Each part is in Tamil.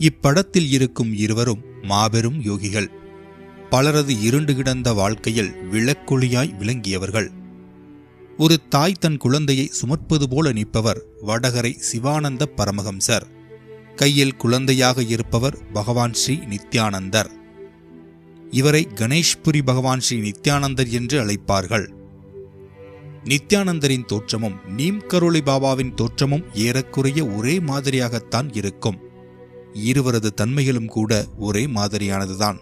இப்படத்தில் இருக்கும் இருவரும் மாபெரும் யோகிகள். பலரது இருண்டு கிடந்த வாழ்க்கையில் விளக்கொளியாய் விளங்கியவர்கள். ஒரு தாய் தன் குழந்தையை சுமற்பது போல நிற்பவர் வடகரை சிவானந்த பரமஹம்சர். கையில் குழந்தையாக இருப்பவர் பகவான் ஸ்ரீ நித்யானந்தர். இவரை கணேஷ்புரி பகவான் ஸ்ரீ நித்யானந்தர் என்று அழைப்பார்கள். நித்யானந்தரின் தோற்றமும் நீம் கரோளி பாபாவின் தோற்றமும் ஏறக்குறைய ஒரே மாதிரியாகத்தான் இருக்கும். இருவரது தன்மைகளும் கூட ஒரே மாதிரியானதுதான்.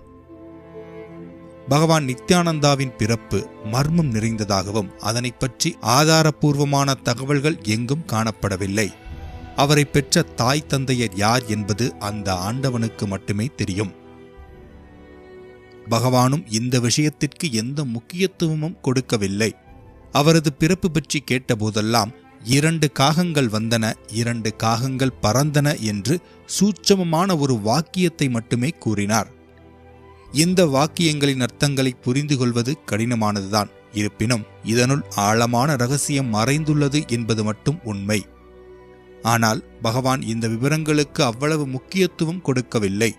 பகவான் நித்யானந்தாவின் பிறப்பு மர்மம் நிறைந்ததாகவும் அதனைப் பற்றி ஆதாரபூர்வமான தகவல்கள் எங்கும் காணப்படவில்லை. அவரை பெற்ற தாய் தந்தையர் யார் என்பது அந்த ஆண்டவனுக்கு மட்டுமே தெரியும். பகவானும் இந்த விஷயத்திற்கு எந்த முக்கியத்துவமும் கொடுக்கவில்லை. அவரது பிறப்பு பற்றி கேட்டபோதெல்லாம் இரண்டு காகங்கள் வந்தன இரண்டு காகங்கள் பறந்தன என்று சூட்சமமான ஒரு வாக்கியத்தை மட்டுமே கூறினார். இந்த வாக்கியங்களின் அர்த்தங்களை புரிந்து கொள்வது கடினமானதுதான். இருப்பினும் இதனுள் ஆழமான ரகசியம் மறைந்துள்ளது என்பது மட்டும் உண்மை. ஆனால் பகவான் இந்த விவரங்களுக்கு அவ்வளவு முக்கியத்துவம் கொடுக்கவில்லை.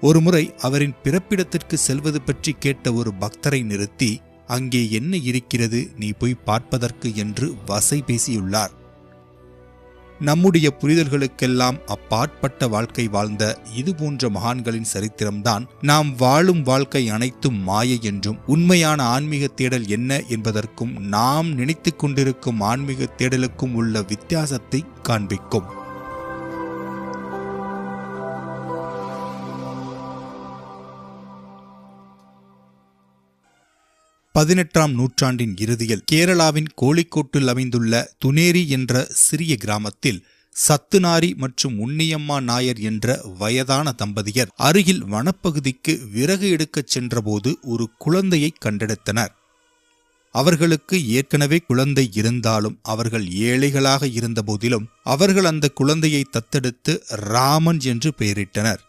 ஒருமுறை அவரின் பிறப்பிடத்திற்கு செல்வது பற்றி கேட்ட ஒரு பக்தரை நிறுத்தி அங்கே என்ன இருக்கிறது நீ போய் பார்ப்பதற்கு என்று வசை பேசியுள்ளார். நம்முடைய புரிதல்களுக்கெல்லாம் அப்பாற்பட்ட வாழ்க்கை வாழ்ந்த இது போன்ற மகான்களின் சரித்திரம்தான் நாம் வாழும் வாழ்க்கை அனைத்தும் மாயை என்றும் உண்மையான ஆன்மீக தேடல் என்ன என்பதற்கும் நாம் நினைத்து கொண்டிருக்கும் ஆன்மீக தேடலுக்கும் உள்ள வித்தியாசத்தை காண்பிக்கும். பதினெட்டாம் நூற்றாண்டின் இறுதியில் கேரளாவின் கோழிக்கோட்டில் அமைந்துள்ள துனேரி என்ற சிறிய கிராமத்தில் சத்துனாரி மற்றும் உன்னியம்மா நாயர் என்ற வயதான தம்பதியர் அருகில் வனப்பகுதிக்கு விறகு எடுக்கச் சென்றபோது ஒரு குழந்தையை கண்டெடுத்தனர். அவர்களுக்கு ஏற்கனவே குழந்தை இருந்தாலும் அவர்கள் ஏழைகளாக இருந்தபோதிலும் அவர்கள் அந்த குழந்தையை தத்தெடுத்து ராமன் என்று பெயரிட்டனர்.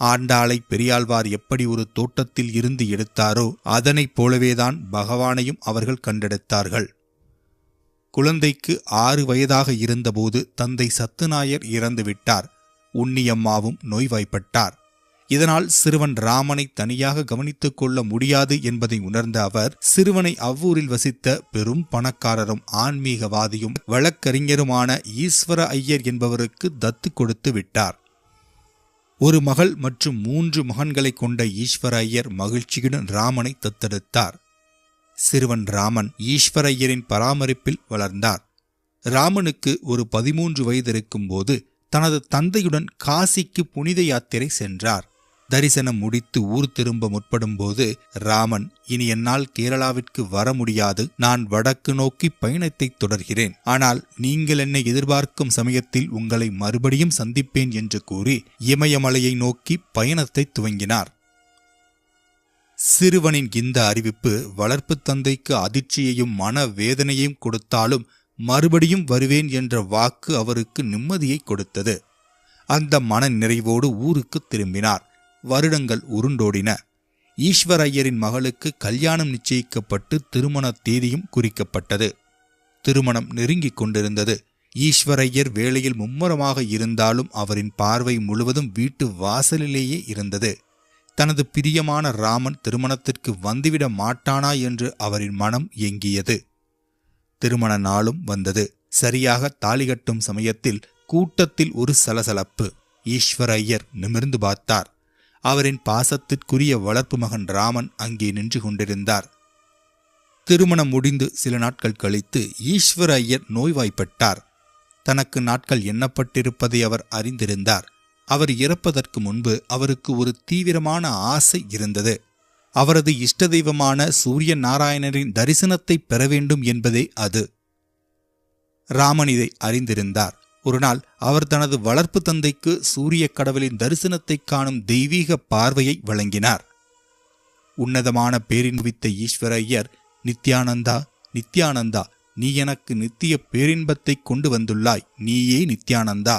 ஆண்டாளை பெரியாழ்வார் எப்படி ஒரு தோட்டத்தில் இருந்து எடுத்தாரோ அதனைப் போலவேதான் பகவானையும் அவர்கள் கண்டெடுத்தார்கள். குழந்தைக்கு ஆறு வயதாக இருந்தபோது தந்தை சத்துநாயர் இறந்துவிட்டார் உன்னியம்மாவும் நோய்வாய்ப்பட்டார். இதனால் சிறுவன் ராமனை தனியாக கவனித்துக் கொள்ள முடியாது என்பதை உணர்ந்த அவர் சிறுவனை அவ்வூரில் வசித்த பெரும் பணக்காரரும் ஆன்மீகவாதியும் வழக்கறிஞருமான ஈஸ்வர ஐயர் என்பவருக்கு தத்து கொடுத்து விட்டார். ஒரு மகள் மற்றும் மூன்று மகன்களை கொண்ட ஈஸ்வரய்யர் மகிழ்ச்சியுடன் ராமனை தத்தெடுத்தார். சிறுவன் ராமன் ஈஸ்வர ஐயரின் பராமரிப்பில் வளர்ந்தார். ராமனுக்கு ஒரு பதிமூன்று வயது இருக்கும்போது தனது தந்தையுடன் காசிக்கு புனித யாத்திரை சென்றார். தரிசனம் முடித்து ஊர் திரும்ப முற்படும்போது ராமன் இனி என்னால் கேரளாவிற்கு வர முடியாது. நான் வடக்கு நோக்கி பயணத்தை தொடர்கிறேன். ஆனால் நீங்கள் என்னை எதிர்பார்க்கும் சமயத்தில் உங்களை மறுபடியும் சந்திப்பேன் என்று கூறி இமயமலையை நோக்கி பயணத்தை துவங்கினார். சிறுவனின் இந்த அறிவிப்பு வளர்ப்பு தந்தைக்கு அதிர்ச்சியையும் மன வேதனையையும் கொடுத்தாலும் மறுபடியும் வருவேன் என்ற வாக்கு அவருக்கு நிம்மதியை கொடுத்தது. அந்த மன நிறைவோடு ஊருக்கு திரும்பினார். வருடங்கள் உருண்டோடின. ஈஸ்வரையரின் மகளுக்கு கல்யாணம் நிச்சயிக்கப்பட்டு திருமண தேதியும் குறிக்கப்பட்டது. திருமணம் நெருங்கிக் கொண்டிருந்தது. ஈஸ்வரையர் வேளையில் மும்முரமாக இருந்தாலும் அவரின் பார்வை முழுவதும் வீட்டு வாசலிலேயே இருந்தது. தனது பிரியமான ராமன் திருமணத்திற்கு வந்துவிட மாட்டானா என்று அவரின் மனம் எங்கியது திருமண நாளும் வந்தது. சரியாக தாலி கட்டும் சமயத்தில் கூட்டத்தில் ஒரு சலசலப்பு. ஈஸ்வரையர் நிமிர்ந்து பார்த்தார். அவரின் பாசத்திற்குரிய வளர்ப்பு மகன் ராமன் அங்கே நின்று கொண்டிருந்தார். திருமணம் முடிந்து சில நாட்கள் கழித்து ஈஸ்வர ஐயர் நோய்வாய்ப்பட்டார். தனக்கு நாட்கள் எண்ணப்பட்டிருப்பதை அவர் அறிந்திருந்தார். அவர் இறப்பதற்கு முன்பு அவருக்கு ஒரு தீவிரமான ஆசை இருந்தது. அவரது இஷ்ட தெய்வமான சூரிய நாராயணரின் தரிசனத்தை பெற வேண்டும் என்பதே அது. ராமன் இதை அறிந்திருந்தார். ஒருநாள் அவர் தனது வளர்ப்பு தந்தைக்கு சூரிய கடவுளின் தரிசனத்தை காணும் தெய்வீக பார்வையை வழங்கினார். உன்னதமான பேரின்பித்த ஈஸ்வர ஐயர் நித்யானந்தா நித்யானந்தா நீ எனக்கு நித்திய பேரின்பத்தை கொண்டு வந்துள்ளாய் நீயே நித்யானந்தா.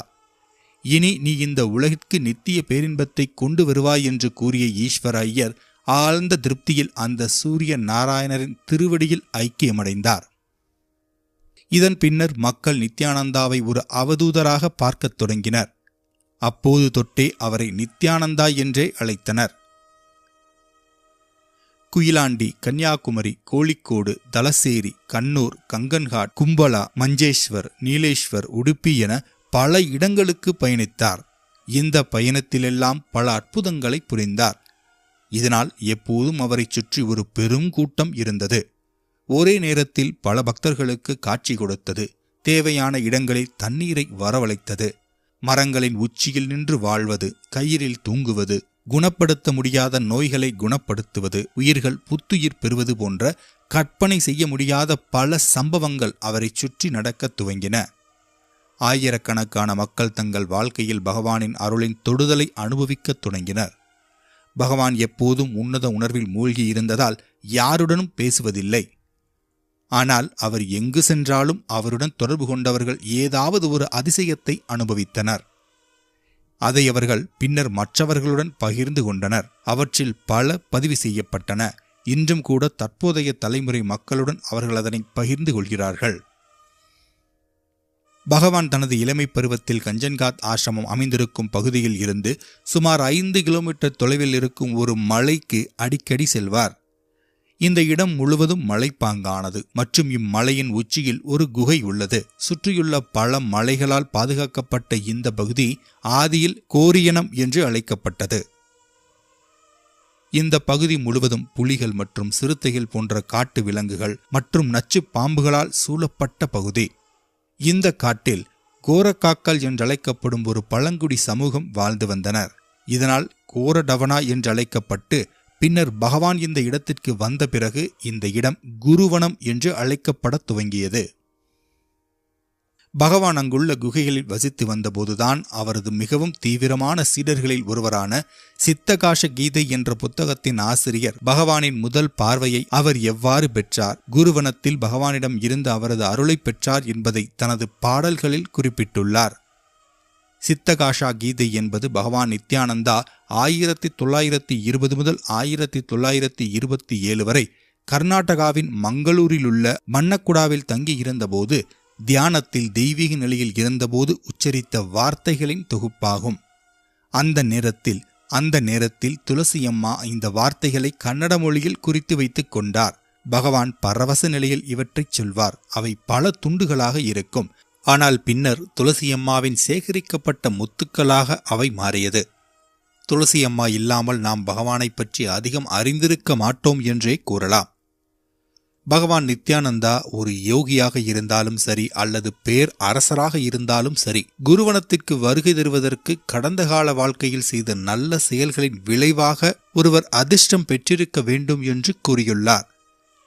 இனி நீ இந்த உலகிற்கு நித்திய பேரின்பத்தை கொண்டு வருவாய் என்று கூறிய ஈஸ்வர ஐயர் ஆழ்ந்த திருப்தியில் அந்த சூரிய நாராயணரின் திருவடியில் ஐக்கியமடைந்தார். இதன் பின்னர் மக்கள் நித்யானந்தாவை ஒரு அவதூதராக பார்க்கத் தொடங்கினர். அப்போது தொட்டே அவரை நித்யானந்தா என்றே அழைத்தனர். குயிலாண்டி கன்னியாகுமரி கோழிக்கோடு தலசேரி கண்ணூர் கங்கன்காட் கும்பலா மஞ்சேஸ்வர் நீலேஸ்வர் உடுப்பி என பல இடங்களுக்கு பயணித்தார். இந்த பயணத்திலெல்லாம் பல அற்புதங்களை புரிந்தார். இதனால் எப்போதும் அவரைச் சுற்றி ஒரு பெரும் கூட்டம் இருந்தது. ஒரே நேரத்தில் பல பக்தர்களுக்கு காட்சி கொடுத்தது. தேவையான இடங்களில் தண்ணீரை வரவழைத்தது. மரங்களின் உச்சியில் நின்று வாழ்வது கயிறில் தூங்குவது குணப்படுத்த முடியாத நோய்களை குணப்படுத்துவது உயிர்கள் புத்துயிர் பெறுவது போன்ற கற்பனை செய்ய முடியாத பல சம்பவங்கள் அவரைச் சுற்றி நடக்கத் துவங்கின. ஆயிரக்கணக்கான மக்கள் தங்கள் வாழ்க்கையில் பகவானின் அருளின் தொடுதலை அனுபவிக்கத் தொடங்கினர். பகவான் எப்போதும் உன்னத உணர்வில் மூழ்கி இருந்ததால் யாருடனும் பேசுவதில்லை. ஆனால் அவர் எங்கு சென்றாலும் அவருடன் தொடர்பு கொண்டவர்கள் ஏதாவது ஒரு அதிசயத்தை அனுபவித்தனர். அதை அவர்கள் பின்னர் மற்றவர்களுடன் பகிர்ந்து கொண்டனர். அவற்றில் பல பதிவு செய்யப்பட்டன. இன்றும் கூட தற்போதைய தலைமுறை மக்களுடன் அவர்கள் அதனை பகிர்ந்து கொள்கிறார்கள். பகவான் தனது இளமை பருவத்தில் கஞ்சன்காத் ஆசிரமம் அமைந்திருக்கும் பகுதியில் இருந்து சுமார் ஐந்து கிலோமீட்டர் தொலைவில் இருக்கும் ஒரு மலைக்கு அடிக்கடி செல்வார். இந்த இடம் முழுவதும் மலைப்பாங்கானது மற்றும் இம்மலையின் உச்சியில் ஒரு குகை உள்ளது. சுற்றியுள்ள பல மலைகளால் பாதுகாக்கப்பட்ட இந்த பகுதி ஆதியில் கோரியனம் என்று அழைக்கப்பட்டது. இந்த பகுதி முழுவதும் புலிகள் மற்றும் சிறுத்தைகள் போன்ற காட்டு விலங்குகள் மற்றும் நச்சு பாம்புகளால் சூழப்பட்ட பகுதி. இந்த காட்டில் கோரக்காக்கள் என்றழைக்கப்படும் ஒரு பழங்குடி சமூகம் வாழ்ந்து வந்தனர். இதனால் கோரடவனா என்றழைக்கப்பட்டு பின்னர் பகவான் இந்த இடத்திற்கு வந்த பிறகு இந்த இடம் குருவனம் என்று அழைக்கப்படத் துவங்கியது. பகவான் அங்குள்ள குகைகளில் வசித்து வந்தபோதுதான் அவரது மிகவும் தீவிரமான சீடர்களில் ஒருவரான சித்தகாஷ கீதை என்ற புத்தகத்தின் ஆசிரியர் பகவானின் முதல் பார்வையை அவர் எவ்வாறு பெற்றார் குருவனத்தில் பகவானிடம் இருந்து அவரது அருளை பெற்றார் என்பதை தனது பாடல்களில் குறிப்பிட்டுள்ளார். சித்தகாஷா கீதை என்பது பகவான் நித்யானந்தா ஆயிரத்தி தொள்ளாயிரத்தி இருபது முதல் ஆயிரத்தி தொள்ளாயிரத்தி இருபத்தி ஏழு வரை கர்நாடகாவின் மங்களூரிலுள்ள மன்னக்குடாவில் தங்கியிருந்தபோது தியானத்தில் தெய்வீக நிலையில் இருந்தபோது உச்சரித்த வார்த்தைகளின் தொகுப்பாகும். அந்த நேரத்தில் அந்த நேரத்தில் துளசியம்மா இந்த வார்த்தைகளை கன்னட மொழியில் குறித்து வைத்துக் கொண்டார். பகவான் பரவச நிலையில் இவற்றைச் சொல்வார். அவை பல துண்டுகளாக இருக்கும். ஆனால் பின்னர் துளசியம்மாவின் சேகரிக்கப்பட்ட முத்துக்களாக அவை மாறியது. துளசியம்மா இல்லாமல் நாம் பகவானைப் பற்றி அதிகம் அறிந்திருக்க மாட்டோம் என்றே கூறலாம். பகவான் நித்யானந்தா ஒரு யோகியாக இருந்தாலும் சரி அல்லது பேர் அரசராக இருந்தாலும் சரி குருவனத்திற்கு வருகை தருவதற்கு கடந்த கால வாழ்க்கையில் செய்த நல்ல செயல்களின் விளைவாக ஒருவர் அதிர்ஷ்டம் பெற்றிருக்க வேண்டும் என்று கூறியுள்ளார்.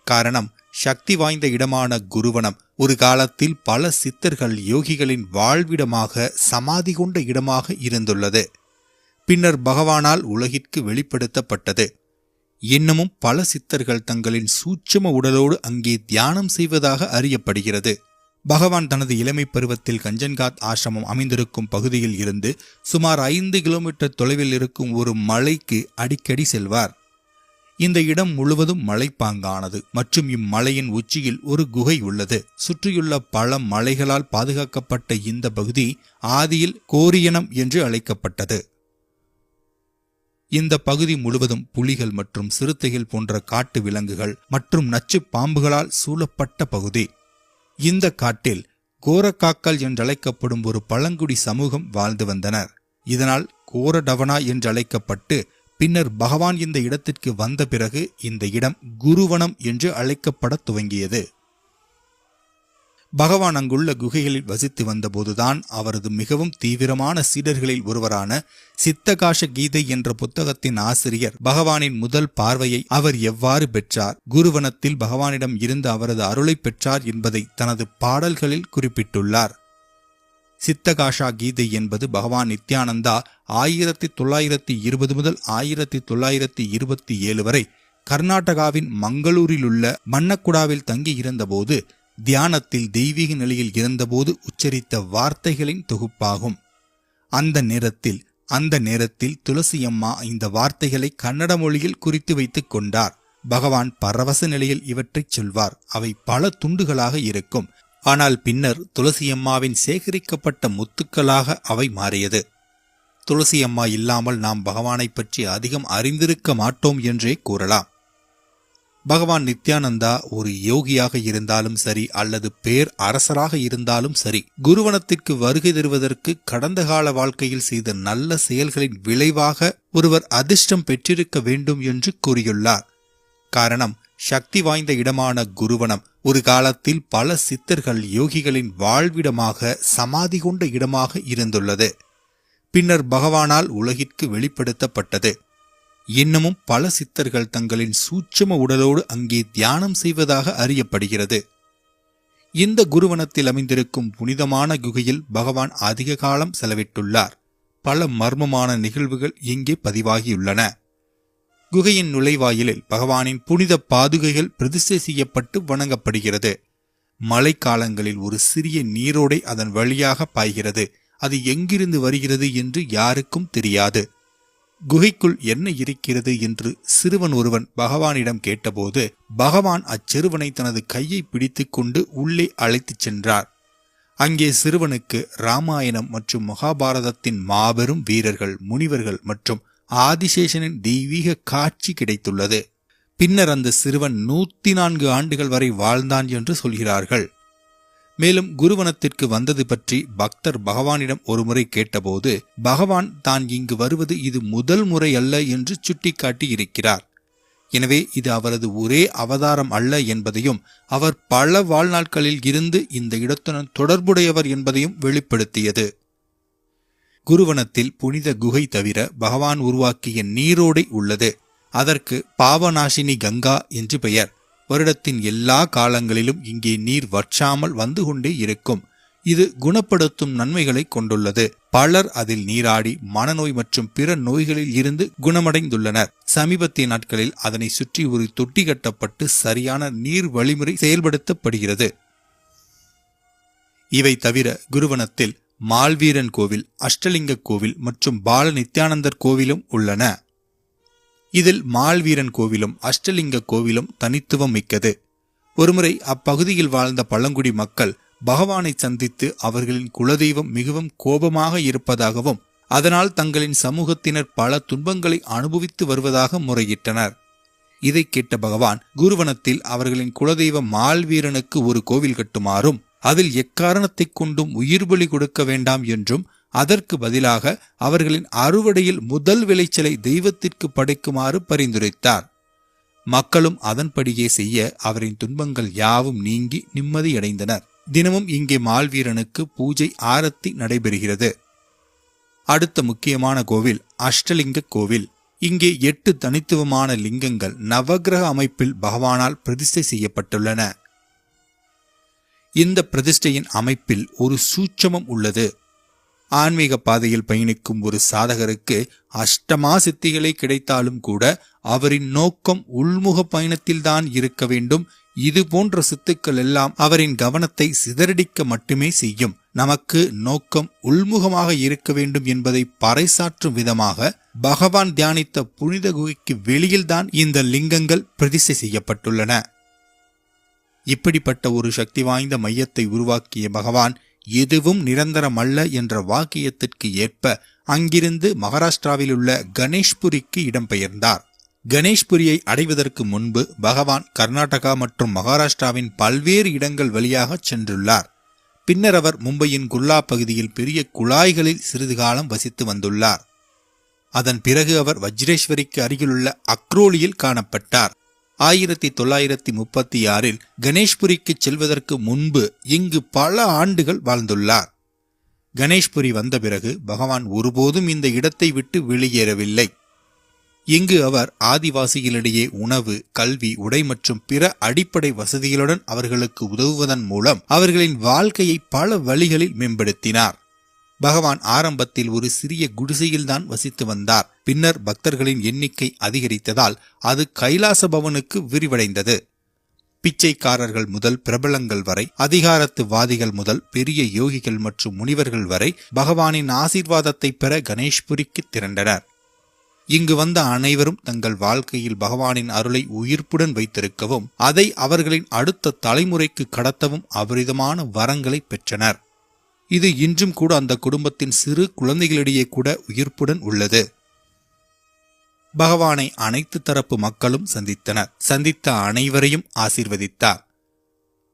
காரணம் சக்தி வாய்ந்த இடமான குருவனம் ஒரு காலத்தில் பல சித்தர்கள் யோகிகளின் வாழ்விடமாக சமாதி கொண்ட இடமாக இருந்துள்ளது. பின்னர் பகவானால் உலகிற்கு வெளிப்படுத்தப்பட்டது. இன்னமும் பல சித்தர்கள் தங்களின் சூட்சம உடலோடு அங்கே தியானம் செய்வதாக அறியப்படுகிறது. பகவான் தனது இளமை பருவத்தில் கஞ்சன்காத் ஆசிரமம் அமைந்திருக்கும் பகுதியில் இருந்து சுமார் ஐந்து கிலோமீட்டர் தொலைவில் இருக்கும் ஒரு மலைக்கு அடிக்கடி செல்வார். இந்த இடம் முழுவதும் மலைப்பாங்கானது மற்றும் இம்மலையின் உச்சியில் ஒரு குகை உள்ளது. சுற்றியுள்ள பல மலைகளால் பாதுகாக்கப்பட்ட இந்த பகுதி ஆதியில் கோரியனம் என்று அழைக்கப்பட்டது. இந்த பகுதி முழுவதும் புலிகள் மற்றும் சிறுத்தைகள் போன்ற காட்டு விலங்குகள் மற்றும் நச்சு பாம்புகளால் சூழப்பட்ட பகுதி. இந்த காட்டில் கோரக்காக்கள் என்றழைக்கப்படும் ஒரு பழங்குடி சமூகம் வாழ்ந்து வந்தனர். இதனால் கோரடவனா என்றழைக்கப்பட்டு பின்னர் பகவான் இந்த இடத்திற்கு வந்த பிறகு இந்த இடம் குருவனம் என்று அழைக்கப்படத் துவங்கியது. பகவான் அங்குள்ள குகைகளில் வசித்து வந்தபோதுதான் அவரது மிகவும் தீவிரமான சீடர்களில் ஒருவரான சித்தகாஷ கீதை என்ற புத்தகத்தின் ஆசிரியர் பகவானின் முதல் பார்வையை அவர் எவ்வாறு பெற்றார் குருவனத்தில் பகவானிடம் இருந்து அவரது அருளை பெற்றார் என்பதை தனது பாடல்களில் குறிப்பிட்டுள்ளார். சித்தகாஷா கீதை என்பது பகவான் நித்யானந்தா ஆயிரத்தி தொள்ளாயிரத்தி இருபது முதல் ஆயிரத்தி தொள்ளாயிரத்தி இருபத்தி ஏழு வரை கர்நாடகாவின் மங்களூரிலுள்ள மன்னக்குடாவில் தங்கி இருந்தபோது தியானத்தில் தெய்வீக நிலையில் இருந்தபோது உச்சரித்த வார்த்தைகளின் தொகுப்பாகும். அந்த நேரத்தில் அந்த நேரத்தில் துளசியம்மா இந்த வார்த்தைகளை கன்னட மொழியில் குறித்து வைத்துக் கொண்டார். பகவான் பரவச நிலையில் இவற்றைச் சொல்வார். அவை பல துண்டுகளாக இருக்கும். ஆனால் பின்னர் துளசியம்மாவின் சேகரிக்கப்பட்ட முத்துக்களாக அவை மாறியது. துளசியம்மா இல்லாமல் நாம் பகவானை பற்றி அதிகம் அறிந்திருக்க மாட்டோம் என்றே கூறலாம். பகவான் நித்யானந்தா ஒரு யோகியாக இருந்தாலும் சரி அல்லது பேர் அரசராக இருந்தாலும் சரி குருவனத்திற்கு வருகை தருவதற்கு கடந்த கால வாழ்க்கையில் செய்த நல்ல செயல்களின் விளைவாக ஒருவர் அதிர்ஷ்டம் பெற்றிருக்க வேண்டும் என்று கூறியுள்ளார். காரணம் சக்தி வாய்ந்த இடமான குருவனம். ஒரு காலத்தில் பல சித்தர்கள் யோகிகளின் வாழ்விடமாக சமாதி கொண்ட இடமாக இருந்துள்ளது. பின்னர் பகவானால் உலகிற்கு வெளிப்படுத்தப்பட்டது. இன்னமும் பல சித்தர்கள் தங்களின் சூட்சம உடலோடு அங்கே தியானம் செய்வதாக அறியப்படுகிறது. இந்த குருவனத்தில் அமைந்திருக்கும் புனிதமான குகையில் பகவான் அதிக காலம் செலவிட்டுள்ளார். பல மர்மமான நிகழ்வுகள் இங்கே பதிவாகியுள்ளன. குகையின் நுழைவாயிலில் பகவானின் புனித பாதுகைகள் பிரதிஷ்டை செய்யப்பட்டு வணங்கப்படுகிறது. மழைக்காலங்களில் ஒரு சிறிய நீரோடை அதன் வழியாக பாய்கிறது. அது எங்கிருந்து வருகிறது என்று யாருக்கும் தெரியாது. குகைக்குள் என்ன இருக்கிறது என்று சிறுவன் ஒருவன் பகவானிடம் கேட்டபோது பகவான் அச்சிறுவனை தனது கையை பிடித்துக்கொண்டு உள்ளே அழைத்துச் சென்றார். அங்கே சிறுவனுக்கு ராமாயணம் மற்றும் மகாபாரதத்தின் மாபெரும் வீரர்கள் முனிவர்கள் மற்றும் ஆதிசேஷனின் தெய்வீக காட்சி கிடைத்துள்ளது. பின்னர் அந்த சிறுவன் நூத்தி நான்கு ஆண்டுகள் வரை வாழ்ந்தான் என்று சொல்கிறார்கள். மேலும் குருவனத்திற்கு வந்தது பற்றி பக்தர் பகவானிடம் ஒருமுறை கேட்டபோது பகவான் தான் இங்கு வருவது இது முதல் முறை அல்ல என்று சுட்டிக்காட்டி இருக்கிறார். எனவே இது அவரது ஒரே அவதாரம் அல்ல என்பதையும் அவர் பல வாழ்நாட்களில் இருந்து இந்த இடத்துடன் தொடர்புடையவர் என்பதையும் வெளிப்படுத்தியது. குருவனத்தில் புனித குகை தவிர பகவான் உருவாக்கிய நீரோடை உள்ளது. அதற்கு பாவநாசினி கங்கா என்று பெயர். வருடத்தின் எல்லா காலங்களிலும் இங்கே நீர் வற்றாமல் வந்து கொண்டே இருக்கும். இது குணப்படுத்தும் நன்மைகளை கொண்டுள்ளது. பலர் அதில் நீராடி மனநோய் மற்றும் பிற நோய்களில் இருந்து குணமடைந்துள்ளனர். சமீபத்திய நாட்களில் அதனை சுற்றி ஒரு தொட்டி கட்டப்பட்டு சரியான நீர் வழிமுறை செயல்படுத்தப்படுகிறது. இவை தவிர குருவனத்தில் மால்வீரன் கோவில் அஷ்டலிங்க கோவில் மற்றும் பால நித்யானந்தர் கோவிலும் உள்ளன. இதில் மால்வீரன் கோவிலும் அஷ்டலிங்க கோவிலும் தனித்துவம் மிக்கது. ஒருமுறை அப்பகுதியில் வாழ்ந்த பழங்குடி மக்கள் பகவானை சந்தித்து அவர்களின் குலதெய்வம் மிகவும் கோபமாக இருப்பதாகவும் அதனால் தங்களின் சமூகத்தினர் பல துன்பங்களை அனுபவித்து வருவதாக முறையிட்டனர். இதை கேட்ட பகவான் குருவனத்தில் அவர்களின் குலதெய்வ மால்வீரனுக்கு ஒரு கோவில் கட்டுமாறும் அதில் எக்காரணத்தைக் கொண்டும் உயிர் பலி கொடுக்க வேண்டாம் என்றும் அதற்கு பதிலாக அவர்களின் அறுவடையில் முதல் விளைச்சலை தெய்வத்திற்கு படைக்குமாறு பரிந்துரைத்தார். மக்களும் அதன்படியே செய்ய அவரின் துன்பங்கள் யாவும் நீங்கி நிம்மதியடைந்தனர். தினமும் இங்கே மால்வீரனுக்கு பூஜை ஆரத்தி நடைபெறுகிறது. அடுத்த முக்கியமான கோவில் அஷ்டலிங்க கோவில். இங்கே எட்டு தனித்துவமான லிங்கங்கள் நவகிரக அமைப்பில் பகவானால் பிரதிஷ்டை செய்யப்பட்டுள்ளன. இந்த பிரதிஷ்டையின் அமைப்பில் ஒரு சூட்சமம் உள்ளது. ஆன்மீக பாதையில் பயணிக்கும் ஒரு சாதகருக்கு அஷ்டமா சித்திகளை கிடைத்தாலும் கூட அவரின் நோக்கம் உள்முக பயணத்தில்தான் இருக்க வேண்டும். இது போன்ற சித்துக்கள் எல்லாம் அவரின் கவனத்தை சிதறடிக்க மட்டுமே செய்யும். நமக்கு நோக்கம் உள்முகமாக இருக்க வேண்டும் என்பதை பறைசாற்றும் விதமாக பகவான் தியானித்த புனித குகைக்கு வெளியில்தான் இந்த லிங்கங்கள் பிரதிஷ்டை செய்யப்பட்டுள்ளன. இப்படிப்பட்ட ஒரு சக்தி வாய்ந்த மையத்தை உருவாக்கிய பகவான் எதுவும் நிரந்தரமல்ல என்ற வாக்கியத்திற்கு ஏற்ப அங்கிருந்து மகாராஷ்டிராவில் உள்ள கணேஷ்புரிக்கு இடம்பெயர்ந்தார். கணேஷ்புரியை அடைவதற்கு முன்பு பகவான் கர்நாடகா மற்றும் மகாராஷ்டிராவின் பல்வேறு இடங்கள் வழியாக சென்றுள்ளார். பின்னர் அவர் மும்பையின் குல்லா பகுதியில் பெரிய குழாய்களில் சிறிது காலம் வசித்து வந்துள்ளார். அதன் பிறகு அவர் வஜ்ரேஸ்வரிக்கு அருகிலுள்ள அக்ரோலியில் காணப்பட்டார். ஆயிரத்தி தொள்ளாயிரத்தி முப்பத்தி ஆறில் கணேஷ்புரிக்கு செல்வதற்கு முன்பு இங்கு பல ஆண்டுகள் வாழ்ந்துள்ளார். கணேஷ்புரி வந்த பிறகு பகவான் ஒருபோதும் இந்த இடத்தை விட்டு வெளியேறவில்லை. இங்கு அவர் ஆதிவாசிகளிடையே உணவு கல்வி உடை மற்றும் பிற அடிப்படை வசதிகளுடன் அவர்களுக்கு உதவுவதன் மூலம் அவர்களின் வாழ்க்கையை பல வழிகளில் மேம்படுத்தினார். பகவான் ஆரம்பத்தில் ஒரு சிறிய குடிசையில்தான் வசித்து வந்தார். பின்னர் பக்தர்களின் எண்ணிக்கை அதிகரித்ததால் அது கைலாச பவனுக்கு விரிவடைந்தது. பிச்சைக்காரர்கள் முதல் பிரபலங்கள் வரை அதிகாரத்துவாதிகள் முதல் பெரிய யோகிகள் மற்றும் முனிவர்கள் வரை பகவானின் ஆசீர்வாதத்தை பெற கணேஷ்புரிக்கு திரண்டனர். இங்கு வந்த அனைவரும் தங்கள் வாழ்க்கையில் பகவானின் அருளை உயிர்ப்புடன் வைத்திருக்கவும் அதை அவர்களின் அடுத்த தலைமுறைக்கு கடத்தவும் அபரிதமான வரங்களை பெற்றனர். இது இன்றும் கூட அந்த குடும்பத்தின் சிறு குழந்தைகளிடையே கூட உயிர்ப்புடன் உள்ளது. பகவானை அனைத்து தரப்பு மக்களும் சந்தித்தனர். சந்தித்த அனைவரையும் ஆசீர்வதித்தார்.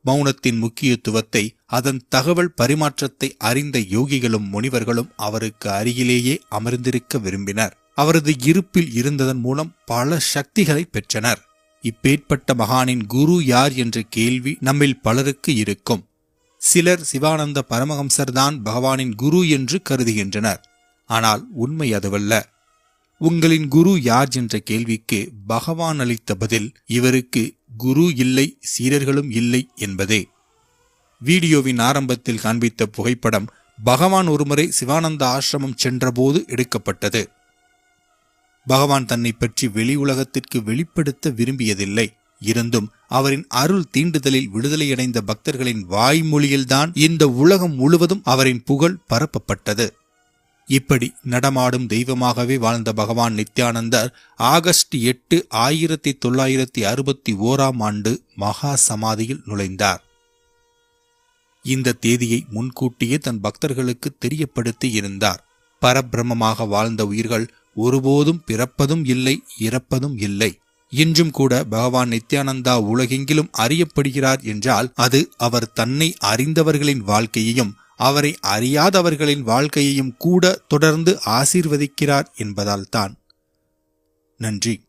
மௌனத்தின் முக்கியத்துவத்தை அதன் தகவல் பரிமாற்றத்தை அறிந்த யோகிகளும் முனிவர்களும் அவருக்கு அருகிலேயே அமர்ந்திருக்க விரும்பினர். அவரது இருப்பில் இருந்ததன் மூலம் பல சக்திகளை பெற்றனர். இப்பேற்பட்ட மகானின் குரு யார் என்ற கேள்வி நம்மில் பலருக்கு இருக்கும். சிலர் சிவானந்த பரமஹம்சர்தான் பகவானின் குரு என்று கருதுகின்றனர். ஆனால் உண்மை அதுவல்ல. உங்களின் குரு யார் என்ற கேள்விக்கு பகவான் அளித்த பதில் இவருக்கு குரு இல்லை சீரர்களும் இல்லை என்பதே. வீடியோவின் ஆரம்பத்தில் காண்பித்த புகைப்படம் பகவான் ஒருமுறை சிவானந்த ஆசிரமம் சென்றபோது எடுக்கப்பட்டது. பகவான் தன்னை பற்றி வெளி உலகத்திற்கு வெளிப்படுத்த விரும்பியதில்லை. இருந்தும் அவரின் அருள் தீண்டுதலில் விடுதலையடைந்த பக்தர்களின் வாய்மொழியில்தான் இந்த உலகம் முழுவதும் அவரின் புகழ் பரப்பப்பட்டது. இப்படி நடமாடும் தெய்வமாகவே வாழ்ந்த பகவான் நித்யானந்தர் ஆகஸ்ட் எட்டு ஆயிரத்தி தொள்ளாயிரத்தி அறுபத்தி ஓராம் ஆண்டு மகா சமாதியில் நுழைந்தார். இந்த தேதியை முன்கூட்டியே தன் பக்தர்களுக்கு தெரியப்படுத்தி இருந்தார். பரபிரமமாக வாழ்ந்த உயிர்கள் ஒருபோதும் பிறப்பதும் இல்லை இறப்பதும் இல்லை. இன்றும் கூட பகவான் நித்யானந்தா உலகெங்கிலும் அறியப்படுகிறார் என்றால் அது அவர் தன்னை அறிந்தவர்களின் வாழ்க்கையையும் அவரை அறியாதவர்களின் வாழ்க்கையையும் கூட தொடர்ந்து ஆசீர்வதிக்கிறார் என்பதால்தான். நன்றி.